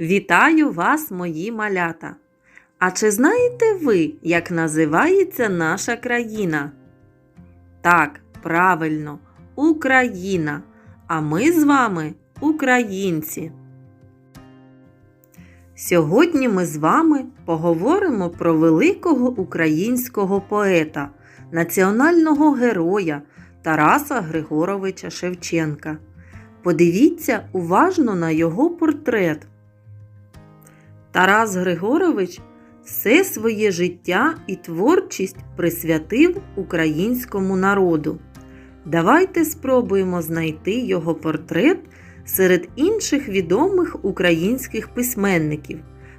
Вітаю вас, мої малята! А чи знаєте ви, як називається наша країна? Так, правильно, Україна. А ми з вами українці. Сьогодні ми з вами поговоримо про великого українського поета, національного героя Тараса Григоровича Шевченка. Подивіться уважно на його портрет. Тарас Григорович все своє життя і творчість присвятив українському народу. Давайте спробуємо знайти його портрет серед інших відомих українських письменників.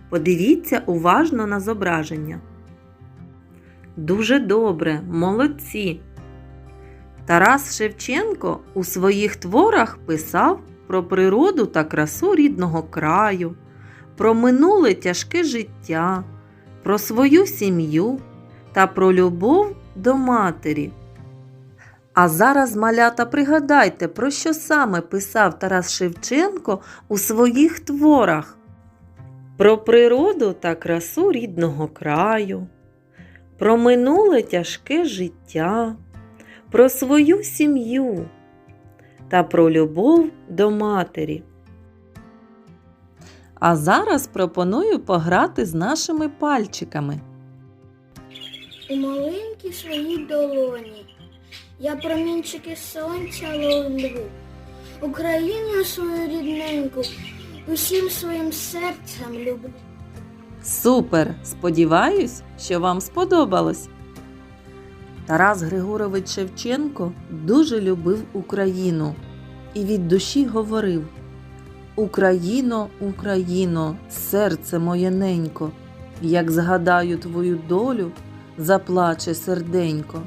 Подивіться уважно на зображення. Дуже добре, молодці! Тарас Шевченко у своїх творах писав про природу та красу рідного краю, про минуле тяжке життя, про свою сім'ю та про любов до матері. А зараз, малята, пригадайте, про що саме писав Тарас Шевченко у своїх творах. Про природу та красу рідного краю, про минуле тяжке життя, про свою сім'ю та про любов до матері. А зараз пропоную пограти з нашими пальчиками. У маленькій своїй долоні я промінчики сонця ловлю. Україну свою рідненьку усім своїм серцем люблю. Супер! Сподіваюсь, що вам сподобалось. Тарас Григорович Шевченко дуже любив Україну і від душі говорив: Україно, Україно, серце моє ненько, як згадаю твою долю, заплаче серденько.